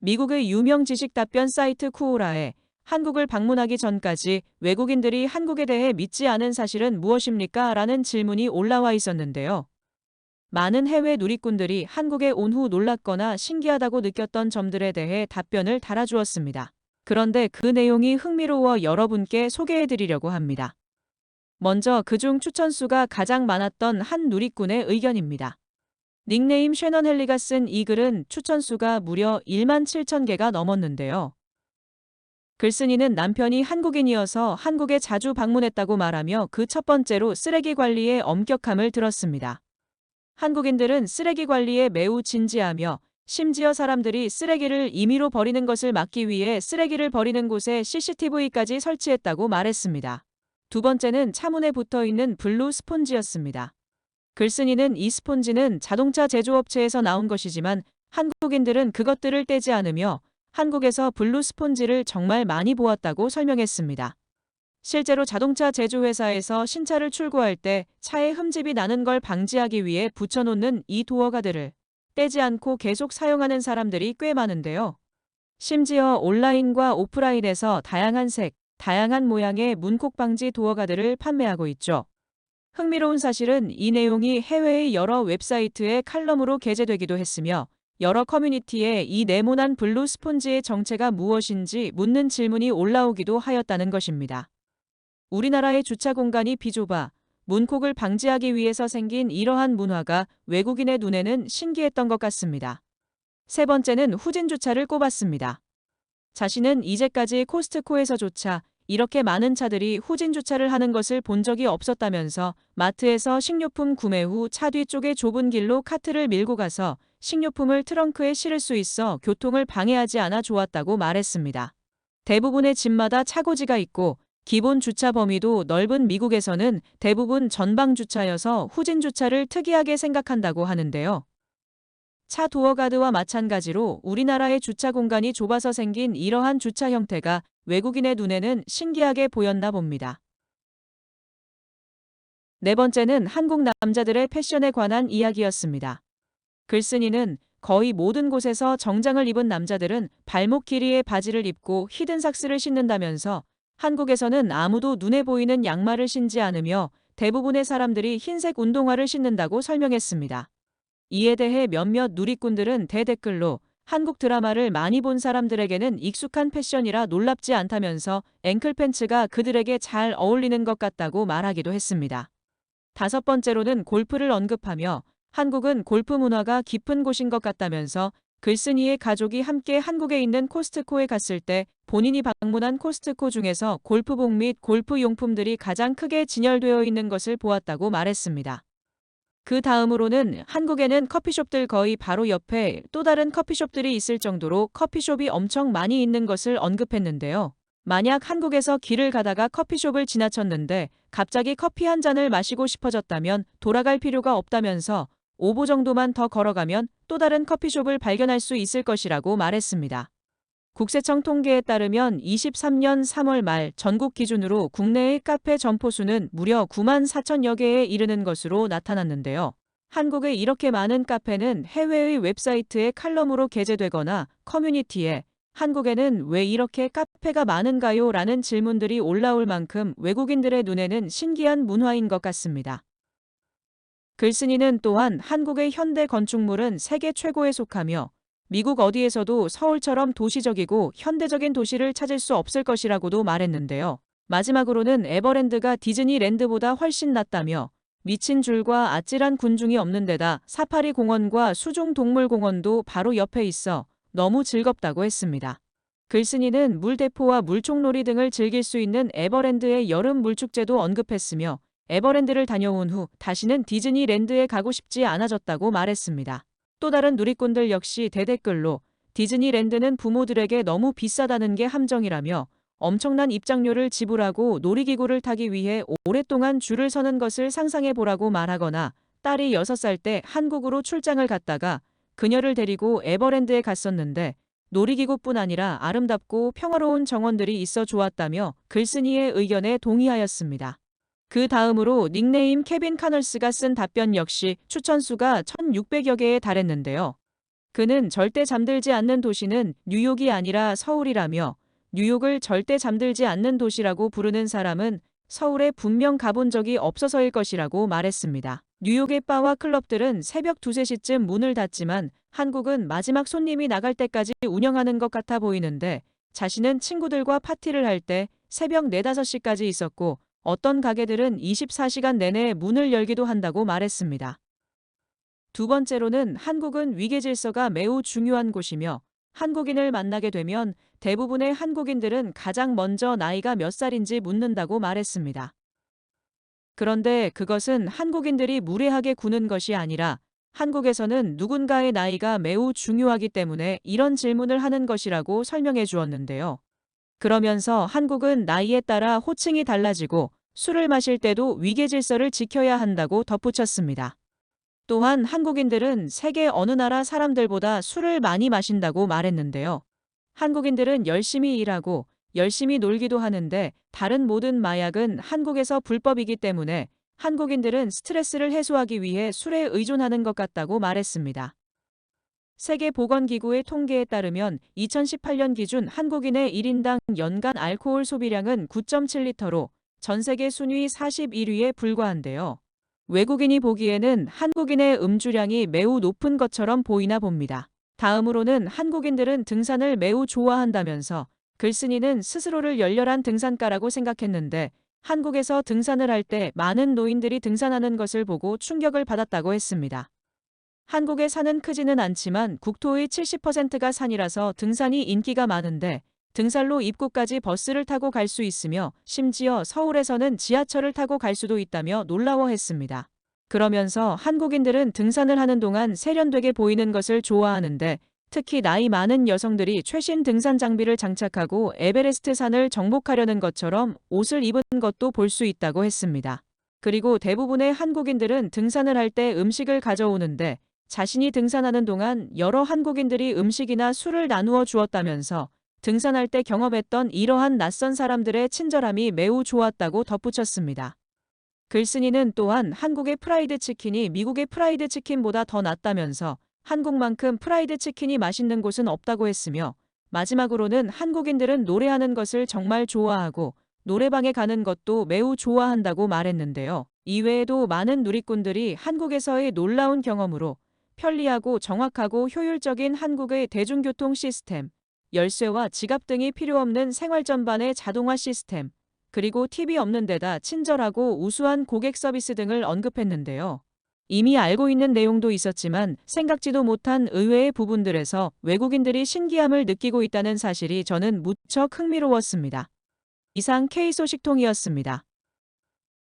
미국의 유명 지식 답변 사이트 쿠오라에 한국을 방문하기 전까지 외국인들이 한국에 대해 믿지 않은 사실은 무엇입니까? 라는 질문이 올라와 있었는데요. 많은 해외 누리꾼들이 한국에 온 후 놀랐거나 신기하다고 느꼈던 점들에 대해 답변을 달아주었습니다. 그런데 그 내용이 흥미로워 여러분께 소개해 드리려고 합니다. 먼저 그중 추천수가 가장 많았던 한 누리꾼의 의견입니다. 닉네임 쉐넌 헬리가 쓴 이 글은 추천수가 무려 1만 7천 개가 넘었는데요. 글쓴이는 남편이 한국인이어서 한국에 자주 방문했다고 말하며 그 첫 번째로 쓰레기 관리의 엄격함을 들었습니다. 한국인들은 쓰레기 관리에 매우 진지하며 심지어 사람들이 쓰레기를 임의로 버리는 것을 막기 위해 쓰레기를 버리는 곳에 CCTV까지 설치했다고 말했습니다. 두 번째는 차문에 붙어 있는 블루 스폰지였습니다. 글쓴이는 이 스폰지는 자동차 제조업체에서 나온 것이지만 한국인들은 그것들을 떼지 않으며 한국에서 블루 스폰지를 정말 많이 보았다고 설명했습니다. 실제로 자동차 제조회사에서 신차를 출고할 때 차에 흠집이 나는 걸 방지하기 위해 붙여놓는 이 도어가드를 떼지 않고 계속 사용하는 사람들이 꽤 많은데요. 심지어 온라인과 오프라인에서 다양한 색, 다양한 모양의 문콕 방지 도어가드를 판매하고 있죠. 흥미로운 사실은 이 내용이 해외의 여러 웹사이트에 칼럼으로 게재되기도 했으며 여러 커뮤니티에 이 네모난 블루 스폰지의 정체가 무엇인지 묻는 질문이 올라오기도 하였다는 것입니다. 우리나라의 주차 공간이 비좁아 문콕을 방지하기 위해서 생긴 이러한 문화가 외국인의 눈에는 신기했던 것 같습니다. 세 번째는 후진 주차를 꼽았습니다. 자신은 이제까지 코스트코에서조차 이렇게 많은 차들이 후진 주차를 하는 것을 본 적이 없었다면서 마트에서 식료품 구매 후 차 뒤쪽의 좁은 길로 카트를 밀고 가서 식료품을 트렁크에 실을 수 있어 교통을 방해하지 않아 좋았다고 말했습니다. 대부분의 집마다 차고지가 있고 기본 주차 범위도 넓은 미국에서는 대부분 전방 주차여서 후진 주차를 특이하게 생각한다고 하는데요. 차 도어가드와 마찬가지로 우리나라의 주차 공간이 좁아서 생긴 이러한 주차 형태가 외국인의 눈에는 신기하게 보였나 봅니다. 네 번째는 한국 남자들의 패션에 관한 이야기였습니다. 글쓴이는 거의 모든 곳에서 정장을 입은 남자들은 발목 길이의 바지를 입고 히든 삭스를 신는다면서 한국에서는 아무도 눈에 보이는 양말을 신지 않으며 대부분의 사람들이 흰색 운동화를 신는다고 설명했습니다. 이에 대해 몇몇 누리꾼들은 대댓글로 한국 드라마를 많이 본 사람들에게는 익숙한 패션이라 놀랍지 않다면서 앵클 팬츠가 그들에게 잘 어울리는 것 같다고 말하기도 했습니다. 다섯 번째로는 골프를 언급하며 한국은 골프 문화가 깊은 곳인 것 같다면서 글쓴이의 가족이 함께 한국에 있는 코스트코에 갔을 때 본인이 방문한 코스트코 중에서 골프복 및 골프 용품들이 가장 크게 진열되어 있는 것을 보았다고 말했습니다. 그 다음으로는 한국에는 커피숍들 거의 바로 옆에 또 다른 커피숍들이 있을 정도로 커피숍이 엄청 많이 있는 것을 언급했는데요. 만약 한국에서 길을 가다가 커피숍을 지나쳤는데 갑자기 커피 한 잔을 마시고 싶어졌다면 돌아갈 필요가 없다면서 5보 정도만 더 걸어가면 또 다른 커피숍을 발견할 수 있을 것이라고 말했습니다. 국세청 통계에 따르면 23년 3월 말 전국 기준으로 국내의 카페 점포 수는 무려 9만 4천여 개에 이르는 것으로 나타났는데요. 한국에 이렇게 많은 카페는 해외의 웹사이트에 칼럼으로 게재되거나 커뮤니티에 한국에는 왜 이렇게 카페가 많은가요? 라는 질문들이 올라올 만큼 외국인들의 눈에는 신기한 문화인 것 같습니다. 글쓴이는 또한 한국의 현대 건축물은 세계 최고에 속하며 미국 어디에서도 서울처럼 도시적이고 현대적인 도시를 찾을 수 없을 것이라고도 말했는데요. 마지막으로는 에버랜드가 디즈니랜드보다 훨씬 낫다며 미친 줄과 아찔한 군중이 없는 데다 사파리 공원과 수중 동물공원도 바로 옆에 있어 너무 즐겁다고 했습니다. 글쓴이는 물대포와 물총놀이 등을 즐길 수 있는 에버랜드의 여름 물축제도 언급했으며 에버랜드를 다녀온 후 다시는 디즈니랜드에 가고 싶지 않아졌다고 말했습니다. 또 다른 누리꾼들 역시 대댓글로 디즈니랜드는 부모들에게 너무 비싸다는 게 함정이라며 엄청난 입장료를 지불하고 놀이기구를 타기 위해 오랫동안 줄을 서는 것을 상상해 보라고 말하거나 딸이 6살 때 한국으로 출장을 갔다가 그녀를 데리고 에버랜드에 갔었는데 놀이기구뿐 아니라 아름답고 평화로운 정원들이 있어 좋았다며 글쓴이의 의견에 동의하였습니다. 그 다음으로 닉네임 케빈 카널스가 쓴 답변 역시 추천수가 1600여 개에 달했는데요. 그는 절대 잠들지 않는 도시는 뉴욕이 아니라 서울이라며 뉴욕을 절대 잠들지 않는 도시라고 부르는 사람은 서울에 분명 가본 적이 없어서일 것이라고 말했습니다. 뉴욕의 바와 클럽들은 새벽 2, 3시쯤 문을 닫지만 한국은 마지막 손님이 나갈 때까지 운영하는 것 같아 보이는데 자신은 친구들과 파티를 할 때 새벽 4, 5시까지 있었고 어떤 가게들은 24시간 내내 문을 열기도 한다고 말했습니다. 두 번째로는 한국은 위계 질서가 매우 중요한 곳이며 한국인을 만나게 되면 대부분의 한국인들은 가장 먼저 나이가 몇 살인지 묻는다고 말했습니다. 그런데 그것은 한국인들이 무례하게 구는 것이 아니라 한국에서는 누군가의 나이가 매우 중요하기 때문에 이런 질문을 하는 것이라고 설명해 주었는데요. 그러면서 한국은 나이에 따라 호칭이 달라지고 술을 마실 때도 위계 질서를 지켜야 한다고 덧붙였습니다. 또한 한국인들은 세계 어느 나라 사람들보다 술을 많이 마신다고 말했는데요. 한국인들은 열심히 일하고 열심히 놀기도 하는데 다른 모든 마약은 한국에서 불법이기 때문에 한국인들은 스트레스를 해소하기 위해 술에 의존하는 것 같다고 말했습니다. 세계보건기구의 통계에 따르면 2018년 기준 한국인의 1인당 연간 알코올 소비량은 9.7리터로 전 세계 순위 41위에 불과한데요. 외국인이 보기에는 한국인의 음주량이 매우 높은 것처럼 보이나 봅니다. 다음으로는 한국인들은 등산을 매우 좋아한다면서 글쓴이는 스스로를 열렬한 등산가라고 생각했는데 한국에서 등산을 할 때 많은 노인들이 등산하는 것을 보고 충격을 받았다고 했습니다. 한국의 산은 크지는 않지만 국토의 70%가 산이라서 등산이 인기가 많은데 등산로 입구까지 버스를 타고 갈 수 있으며 심지어 서울에서는 지하철을 타고 갈 수도 있다며 놀라워했습니다. 그러면서 한국인들은 등산을 하는 동안 세련되게 보이는 것을 좋아하는데 특히 나이 많은 여성들이 최신 등산 장비를 장착하고 에베레스트 산을 정복하려는 것처럼 옷을 입은 것도 볼 수 있다고 했습니다. 그리고 대부분의 한국인들은 등산을 할 때 음식을 가져오는데 자신이 등산하는 동안 여러 한국인들이 음식이나 술을 나누어 주었다면서 등산할 때 경험했던 이러한 낯선 사람들의 친절함이 매우 좋았다고 덧붙였습니다. 글쓴이는 또한 한국의 프라이드 치킨이 미국의 프라이드 치킨보다 더 낫다면서 한국만큼 프라이드 치킨이 맛있는 곳은 없다고 했으며 마지막으로는 한국인들은 노래하는 것을 정말 좋아하고 노래방에 가는 것도 매우 좋아한다고 말했는데요. 이외에도 많은 누리꾼들이 한국에서의 놀라운 경험으로 편리하고 정확하고 효율적인 한국의 대중교통 시스템, 열쇠와 지갑 등이 필요 없는 생활 전반의 자동화 시스템, 그리고 팁이 없는 데다 친절하고 우수한 고객 서비스 등을 언급했는데요. 이미 알고 있는 내용도 있었지만 생각지도 못한 의외의 부분들에서 외국인들이 신기함을 느끼고 있다는 사실이 저는 무척 흥미로웠습니다. 이상 K소식통이었습니다.